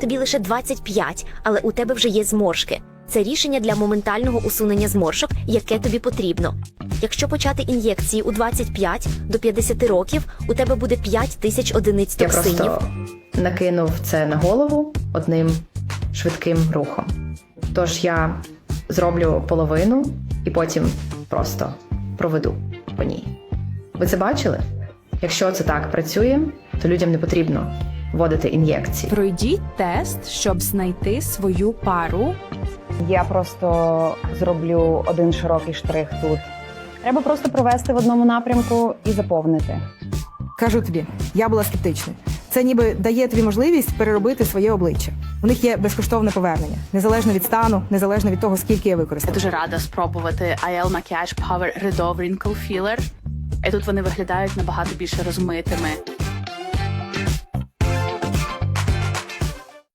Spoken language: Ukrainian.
Тобі лише 25, але у тебе вже є зморшки. Це рішення для моментального усунення зморшок, яке тобі потрібно. Якщо почати ін'єкції у 25 до 50 років, у тебе буде 5 тисяч одиниць Я просто накинув це на голову одним швидким рухом. Тож я зроблю половину і потім просто проведу по ній. Ви це бачили? Якщо це так працює, то людям не потрібно вводити ін'єкції. Пройдіть тест, щоб знайти свою пару. Я просто зроблю один широкий штрих тут. Треба просто провести в одному напрямку і заповнити. Кажу тобі, я була скептичною. Це ніби дає тобі можливість переробити своє обличчя. У них є безкоштовне повернення, незалежно від стану, незалежно від того, скільки я Я дуже рада спробувати IL Makiage Power Redo Wrinkle Filler. І тут вони виглядають набагато більше розмитими.